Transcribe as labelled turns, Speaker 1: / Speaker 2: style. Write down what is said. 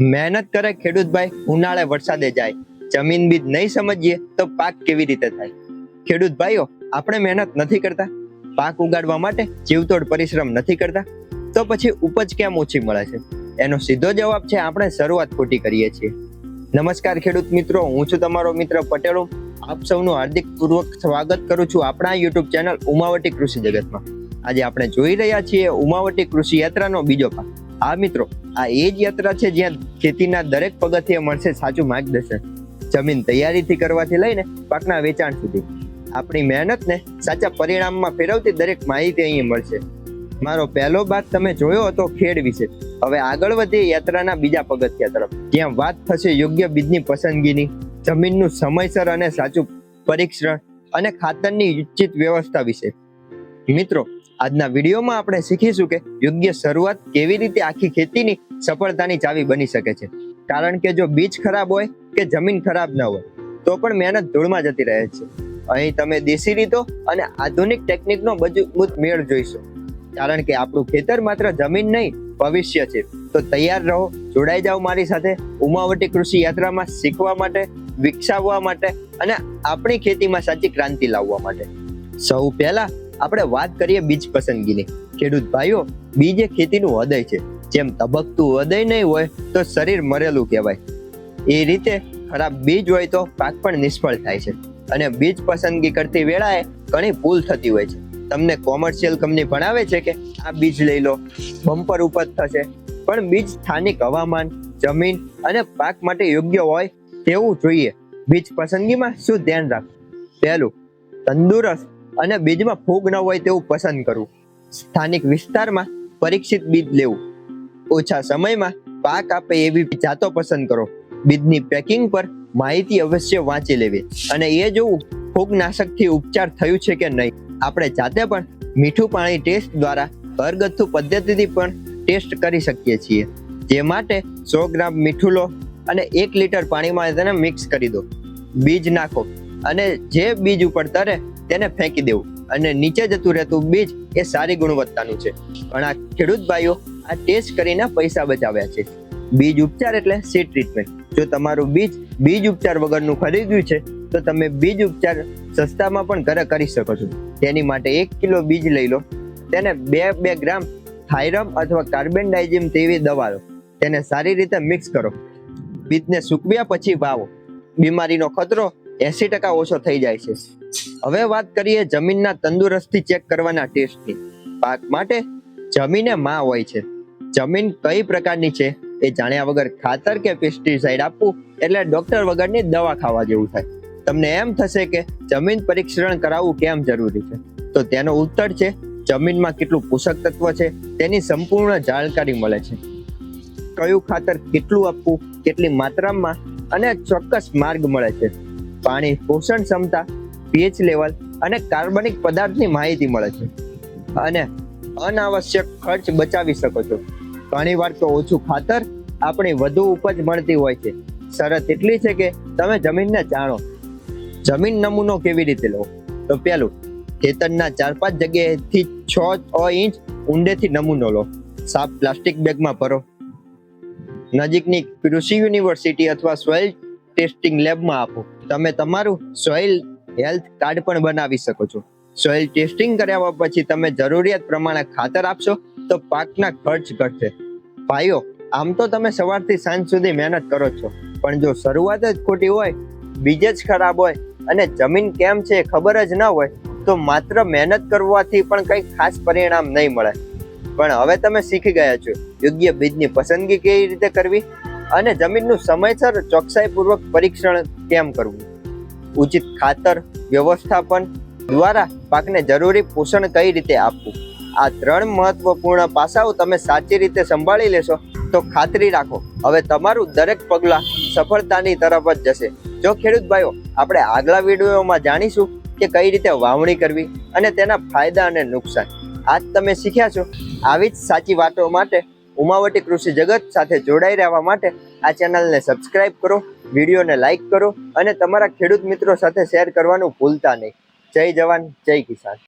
Speaker 1: મહેનત કરે ખેડૂતભાઈ, ઉનાળે વરસાદે જાય. જમીન બીજ નહીં સમજીએ તો પાક કેવી રીતે થાય? ખેડૂત ભાઈઓ આપણે મહેનત નથી કરતા. પાક ઉગાડવા માટે જીવતોડ પરિશ્રમ નથી કરતા. તો પછી ઉપજ કેમ ઓછી મળે છે? એનો સીધો જવાબ છે આપણે શરૂઆત ખોટી કરીએ છીએ. નમસ્કાર ખેડૂત મિત્રો, હું છું તમારો મિત્ર પટેલો. આપ સૌનું હાર્દિક પૂર્વક સ્વાગત કરું છું આપણા યુટ્યુબ ચેનલ ઉમાવટી કૃષિ જગતમાં. આજે આપણે જોઈ રહ્યા છીએ ઉમાવટી કૃષિ યાત્રાનો બીજો ભાગ. આ મિત્રો, આ એ જ યાત્રા છે જ્યાં ખેતીના દરેક પગથિયે મળશે સાચું માર્ગદર્શન. જમીન તૈયારીથી કરવાથી લઈને પાકના વેચાણ સુધી. આપણી મહેનતને સાચા પરિણામમાં ફેરવતી દરેક માહિતી અહીં મળશે. મારો પહેલો ભાગ તમે જોયો હતો ખેડ વિશે. હવે આગળ વધીએ યાત્રાના બીજા પગથિયા તરફ. જ્યાં વાત થશે યોગ્ય બીજની પસંદગીની, જમીનનું સમયસર અને સાચું પરીક્ષણ અને ખાતરની ઉચિત વ્યવસ્થા વિશે. મિત્રો આજના વિડીયોમાં આપણે શીખીશું કે યોગ્ય શરૂઆત કેવી રીતે આખી ખેતીની સફળતાની ચાવી બની શકે છે. કારણ કે જો બીજ ખરાબ હોય કે જમીન ખરાબ ન હોય, તો પણ મહેનત ધૂળમાં જતી રહે છે. અહીં તમે દેશી રીતો અને આધુનિક ટેકનિકનો મજબૂત મેળ જોઈશો. કારણ કે આપણું ખેતર માત્ર જમીન નહીં, ભવિષ્ય છે. તો તૈયાર રહો, જોડાઈ જાઓ મારી સાથે ઉમાવટી કૃષિ યાત્રામાં શીખવા માટે, વિકસાવવા માટે અને આપણી ખેતીમાં સાચી ક્રાંતિ લાવવા માટે. સૌ પહેલા આપણે વાત કરીએ બીજ પસંદગીની. ખેડૂત ભાઈઓ, બીજ એ ખેતીનું હૃદય છે. જેમ તબકતું હૃદય નહીં હોય, તો શરીર મરેલું કહેવાય. એ રીતે ખરાબ બીજ હોય તો પાક પણ નિષ્ફળ થાય છે. અને બીજ પસંદગી કરતી વેળાએ ઘણી ભૂલ થતી હોય છે. તમને કોમર્શિયલ કંપની ભણાવે છે કે આ બીજ લઈ લો, બમ્પર ઉપજ થશે. પણ બીજ સ્થાનિક હવામાન, જમીન અને પાક માટે યોગ્ય હોય તેવું જોઈએ. બીજ પસંદગીમાં શું ધ્યાન રાખવું? પહેલું, તંદુરસ્ત અને બીજમાં ફૂગ ન હોય તેવું પસંદ કરવું સ્થાનિક વિસ્તારમાં પરીક્ષિત બીજ લેવું. ઓછા સમયમાં પાક આપે એવી જાતો પસંદ કરો. બીજની પેકિંગ પર માહિતી અવશ્ય વાંચી લેવી. અને એ જોવું, ફૂગનાશકથી ઉપચાર થયું છે કે નહીં. આપણે જાતે પણ મીઠું પાણી ટેસ્ટ દ્વારા ઘરગથ્થુ પદ્ધતિથી પણ ટેસ્ટ કરી શકીએ છીએ. જે માટે સો ગ્રામ મીઠું લો અને એક લીટર પાણીમાં તેને મિક્સ કરી દો. બીજ નાખો. અને જે બીજ ઉપર તરે તેને ફેંકી દેવું. અને નીચે જતું રહેતું બીજ એ સારી ગુણવત્તાનું છે. ઘણા ખેડૂત ભાઈઓ આ ટેસ્ટ કરીને પૈસા બચાવ્યા છે. બીજ ઉપચાર એટલે સીડ ટ્રીટમેન્ટ જો તમારું બીજ બીજ ઉપચાર વગરનું ખરીદ્યું છે, તો તમે બીજ ઉપચાર સસ્તામાં પણ ઘરે કરી શકો છો. તેની માટે એક કિલો બીજ લઈ લો. તેને બે બે ગ્રામ થાઇરમ અથવા કાર્બન ડાયઝિમ તેવી દવા લો. તેને સારી રીતે મિક્સ કરો. બીજને સૂકવ્યા પછી વાવો. બીમારીનો ખતરો એસી ટકા ઓછો થઈ જાય છે. હવે વાત કરીએ જમીનના તંદુરસ્તી ચેક કરવાના ટેસ્ટની. પાક માટે જમીને માં હોય છે. જમીન કઈ પ્રકારની છે એ જાણ્યા વગર ખાતર કે પેસ્ટિસાઇડ આપવું એટલે ડોક્ટર વગરની દવા ખાવા જેવું થાય. તમને એમ થશે કે જમીન પરીક્ષણ કરાવવું કેમ જરૂરી છે? તો તેનો ઉત્તર છે, જમીનમાં કેટલું પોષક તત્વ છે તેની સંપૂર્ણ જાણકારી મળે છે. કયું ખાતર કેટલું આપવું, કેટલી માત્રામાં, અને ચોક્કસ માર્ગ મળે છે. પાણી, પોષણ ક્ષમતા પીએચ લેવલ અને કાર્બનિક પદાર્થની માહિતી મળે છે. અને અનાવશ્યક ખર્ચ બચાવી શકો છો. ઘણીવાર તો ઓછું ખાતર આપણી વધુ ઉપજ મળતી હોય છે. શરત એટલી છે કે તમે જમીનને જાણો. જમીન નમૂનો કેવી રીતે લો તો પેલું ખેતરના ચાર પાંચ જગ્યાએથી છ ઇંચ ઊંડેથી નમૂનો લો. સાફ પ્લાસ્ટિક બેગમાં ભરો. નજીકની કૃષિ યુનિવર્સિટી અથવા સોઇલ ટેસ્ટિંગ લેબમાં આપો. તમે તમારું સોઇલ હેલ્થ કાર્ડ પણ બનાવી શકો છો. સોઇલ ટેસ્ટિંગ કર્યા પછી તમે જરૂરિયાત પ્રમાણે ખાતર આપશો તો પાકના ખર્ચ ઘટશે. ભાઈઓ, આમ તો તમે સવારથી સાંજ સુધી મહેનત કરો છો. પણ જો શરૂઆત જ ખોટી હોય, બીજ જ ખરાબ હોય અને જમીન કેમ છે ખબર જ ન હોય, તો માત્ર મહેનત કરવાથી પણ કંઈ ખાસ પરિણામ નહીં મળે. પણ હવે તમે શીખી ગયા છો યોગ્ય બીજની પસંદગી કેવી રીતે કરવી? અને જમીનનું સમયસર ચોકસાઈપૂર્વક પરીક્ષણ કેમ કરવું? ઉચિત ખાતર, વ્યવસ્થાપન દ્વારા પાકને જરૂરી પોષણ કઈ રીતે આપવું? આ ત્રણ મહત્વપૂર્ણ પાસાઓ તમે સાચી રીતે સંભાળી લેશો તો ખાતરી રાખો. હવે તમારું દરેક પગલાં સફળતાની તરફ જ જશે. જો ખેડૂત ભાઈઓ, આપણે આગલા વિડીયોમાં જાણીશું કે કઈ રીતે વાવણી કરવી અને તેના ફાયદા અને નુકસાન. આજ તમે શીખ્યા છો. આવી જ સાચી વાતો માટે ઉમાવટી કૃષિ જગત સાથે જોડાઈ રહેવા માટે આ ચેનલને સબસ્ક્રાઇબ કરો, વિડીયોને લાઇક કરો અને તમારા ખેડૂત મિત્રો સાથે શેર કરવાનું ભૂલતા નહીં. જય જવાન, જય કિસાન.